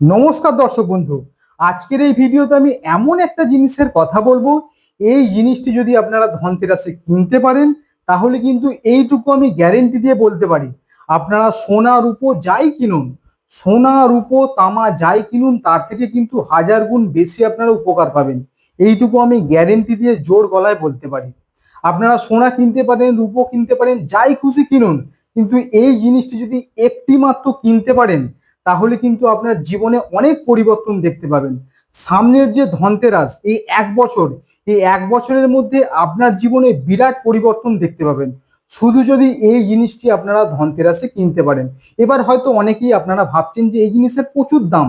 নমস্কার দর্শক বন্ধু। আজকের এই ভিডিওতে আমি এমন একটা জিনিসের কথা বলব। এই জিনিসটি যদি আপনারা ধনতেরাসে কিনতে পারেন, তাহলে কিন্তু এইটুকু আমি গ্যারেন্টি দিয়ে বলতে পারি। আপনারা সোনা, রূপো যাই কিনুন, সোনা, রূপো, তামা যাই কিনুন, তার থেকে কিন্তু হাজার গুণ বেশি আপনারা উপকার পাবেন। এইটুকু আমি গ্যারেন্টি দিয়ে জোর গলায় বলতে পারি। আপনারা সোনা কিনতে পারেন, রূপো কিনতে পারেন, যাই খুশি কিনুন। কিন্তু এই জিনিসটি যদি একটি মাত্র কিনতে পারেন তাহলে কিন্তু আপনার জীবনে অনেক পরিবর্তন দেখতে পাবেন। সামনের যে ধনতেরাস, এই এক বছর, এই এক বছরের মধ্যে আপনার জীবনে বিরাট পরিবর্তন দেখতে পাবেন। শুধু যদি এই জিনিসটি আপনারা ধনতেরাসে কিনতে পারেন। এবার হয়তো অনেকেই আপনারা ভাবছেন যে এই জিনিসের প্রচুর দাম।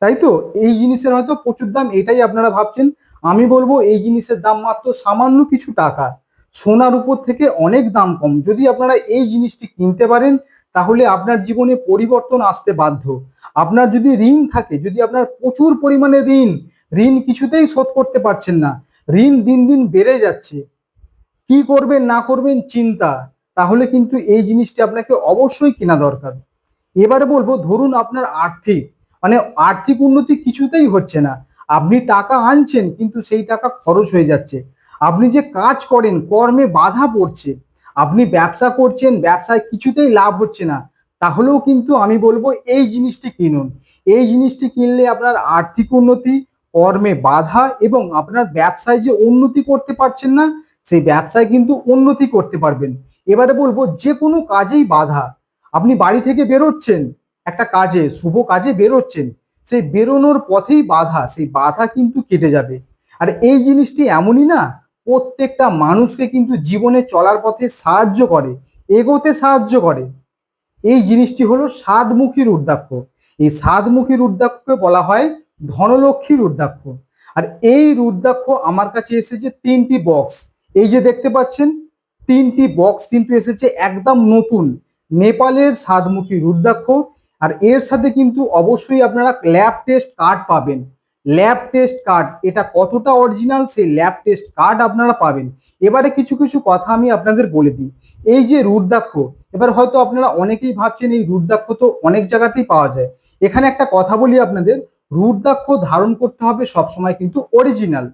তাই তো? এই জিনিসের হয়তো প্রচুর দাম, এটাই আপনারা ভাবছেন। আমি বলব এই জিনিসের দাম মাত্র সামান্য কিছু টাকা। সোনার উপর থেকে অনেক দাম কম। যদি আপনারা এই জিনিসটি কিনতে পারেন তাহলে আপনার জীবনে পরিবর্তন আসতে বাধ্য। আপনার যদি ঋণ থাকে, যদি আপনার প্রচুর পরিমাণে ঋণ ঋণ কিছুতেই শোধ করতে পারছেন না, ঋণ দিন দিন বেড়ে যাচ্ছে, কি করবেন, না করবেন চিন্তা, তাহলে কিন্তু এই জিনিসটি আপনাকে অবশ্যই কেনা দরকার। এবারে বলব, ধরুন আপনার আর্থিক মানে আর্থিক উন্নতি কিছুতেই হচ্ছে না। আপনি টাকা আনছেন, কিন্তু সেই টাকা খরচ হয়ে যাচ্ছে। আপনি যে কাজ করেন, কর্মে বাধা পড়ছে আপনি ব্যবসা করছেন, ব্যবসায় কিছুতেই লাভ হচ্ছে না। তাহলেও কিন্তু আমি বলব এই জিনিসটি কিনুন। এই জিনিসটি কিনলে আপনার আর্থিক উন্নতি, কর্মে বাধা এবং আপনার ব্যবসায় যে উন্নতি করতে পারছেন না, সেই ব্যবসায় কিন্তু উন্নতি করতে পারবেন। এবারে বলব যে কোনো কাজেই বাধা। আপনি বাড়ি থেকে বেরোচ্ছেন, একটা কাজে, শুভ কাজে বেরোচ্ছেন, সেই বেরোনোর পথেই বাধা, সেই বাধা কিন্তু কেটে যাবে। আর এই জিনিসটি এমনই না প্রত্যেকটা মানুষকে কিন্তু জীবনে চলার পথে সাহায্য করে, এগোতে সাহায্য করে। এই জিনিসটি হলো সাতমুখী রুদ্রাক্ষ এই সাতমুখী রুদ্রাক্ষকে বলা হয় ধনলক্ষ্মী রুদ্রাক্ষ আর এই রুদ্রাক্ষ আমার কাছে এসেছে তিনটি বক্স এই যে দেখতে পাচ্ছেন, তিনটি বক্স কিন্তু এসেছে একদম নতুন। নেপালের সাতমুখী রুদ্রাক্ষ আর এর সাথে কিন্তু অবশ্যই আপনারা ল্যাব টেস্ট কার্ড পাবেন। ল্যাব টেস্ট কার্ড এটা কতটা অরিজিনাল সেই ল্যাব টেস্ট কার্ড আপনারা পাবেন। এবারে কিছু কিছু কথা আমি আপনাদের বলে দিই। এই যে রুদ্রাক্ষ, এবার হয়তো আপনারা অনেকেই ভাবছেন এই রুদ্রাক্ষ তো অনেক জায়গাতেই পাওয়া যায়। এখানে একটা কথা বলি আপনাদের, রুদ্রাক্ষ ধারণ করতে হবে সবসময় কিন্তু অরিজিনাল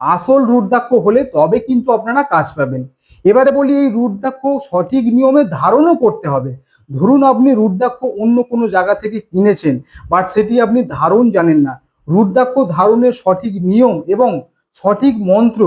আসল রুদ্রাক্ষ হলে তবে কিন্তু আপনারা কাজ পাবেন। এবারে বলি এই রুদ্রাক্ষ সঠিক নিয়মে ধারণও করতে হবে। ধরুন আপনি রুদ্রাক্ষ অন্য কোনো জায়গা থেকে কিনেছেন বাট সেটি আপনি ধারণ জানেন না। রুদ্রাক্ষ ধারণের সঠিক নিয়ম এবং সঠিক মন্ত্র,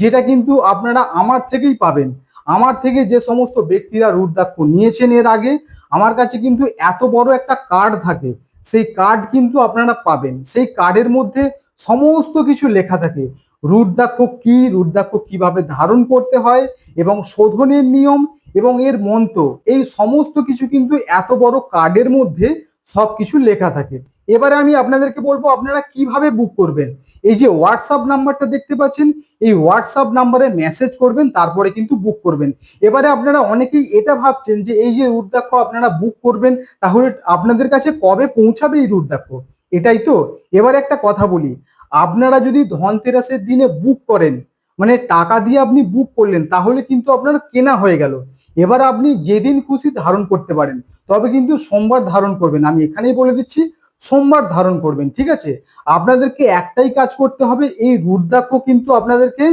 যেটা কিন্তু আপনারা আমার থেকেই পাবেন। আমার থেকে যে সমস্ত ব্যক্তিরা রুদ্রাক্ষ নিয়েছেন এর আগে, আমার কাছে কিন্তু এত বড় একটা কার্ড থাকে। সেই কার্ড কিন্তু আপনারা পাবেন। সেই কার্ডের মধ্যে সমস্ত কিছু লেখা থাকে। রুদ্রাক্ষ কি, রুদ্রাক্ষ কীভাবে ধারণ করতে হয় এবং শোধনের নিয়ম এবং এর মন্ত্র, এই সমস্ত কিছু কিন্তু এত বড় কার্ডের মধ্যে সব কিছু লেখা থাকে। এবারে আমি আপনাদেরকে বলব আপনারা কীভাবে বুক করবেন। এই যে হোয়াটসঅ্যাপ নাম্বারটা দেখতে পাচ্ছেন, এই হোয়াটসঅ্যাপ নাম্বারে মেসেজ করবেন, তারপরে কিন্তু বুক করবেন। এবারে আপনারা অনেকেই এটা ভাবছেন যে এই যে রুদ্রাক্ষ আপনারা বুক করবেন, তাহলে আপনাদের কাছে কবে পৌঁছাবে এই রুদ্রাক্ষ? এটাই তো। এবারে একটা কথা বলি, আপনারা যদি ধনতেরাসের দিনে বুক করেন মানে টাকা দিয়ে আপনি বুক করলেন, তাহলে কিন্তু আপনার কেনা হয়ে গেল। এবার আপনি যেদিন খুশি ধারণ করতে পারেন, তবে কিন্তু সোমবার ধারণ করবেন। আমি এখানেই বলে দিচ্ছি সোমবার ধারণ করবেন, ঠিক আছে? আপনাদেরকে একটাই কাজ করতে হবে, এই রুদ্রাক্ষ কিন্তু আপনাদেরকে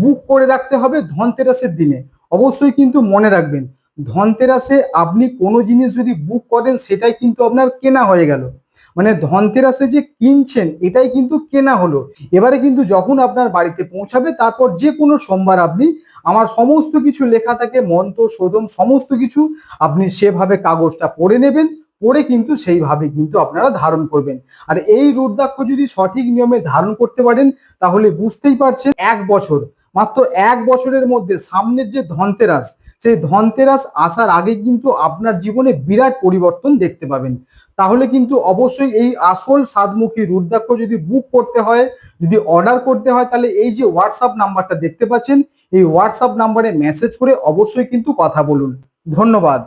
বুক করে রাখতে হবে ধনতেরাসের দিনে। অবশ্যই কিন্তু মনে রাখবেন, ধনতেরাসে আপনি কোনো জিনিস যদি বুক করেন, সেটাই কিন্তু আপনার কেনা হয়ে গেল। মানে ধনতেরাসে যে কিনছেন, এটাই কিন্তু কেনা হলো। এবারে কিন্তু যখন আপনার বাড়িতে পৌঁছাবে, তারপর যে কোনো সোমবার আপনি আমার সমস্ত কিছু লেখা থাকে, মন্ত্র শোধন সমস্ত কিছু আপনি সেভাবে কাগজটা পড়ে নেবেন পরে কিন্তু সেইভাবে কিন্তু আপনারা ধারণ করবেন। আর এই রুদ্রাক্ষ যদি সঠিক নিয়মে ধারণ করতে পারেন, তাহলে বুঝতেই পারছেন এক বছর। মাত্র এক বছরের মধ্যে সামনের যে ধনতেরাস, সেই ধনতেরাস আসার আগে কিন্তু আপনার জীবনে বিরাট পরিবর্তন দেখতে পাবেন। তাহলে কিন্তু অবশ্যই এই আসল সাতমুখী রুদ্রাক্ষ যদি বুক করতে হয়, যদি অর্ডার করতে হয়, তাহলে এই যে হোয়াটসঅ্যাপ নাম্বারটা দেখতে পাচ্ছেন, এই হোয়াটসঅ্যাপ নাম্বারে মেসেজ করে অবশ্যই কিন্তু কথা বলুন। ধন্যবাদ।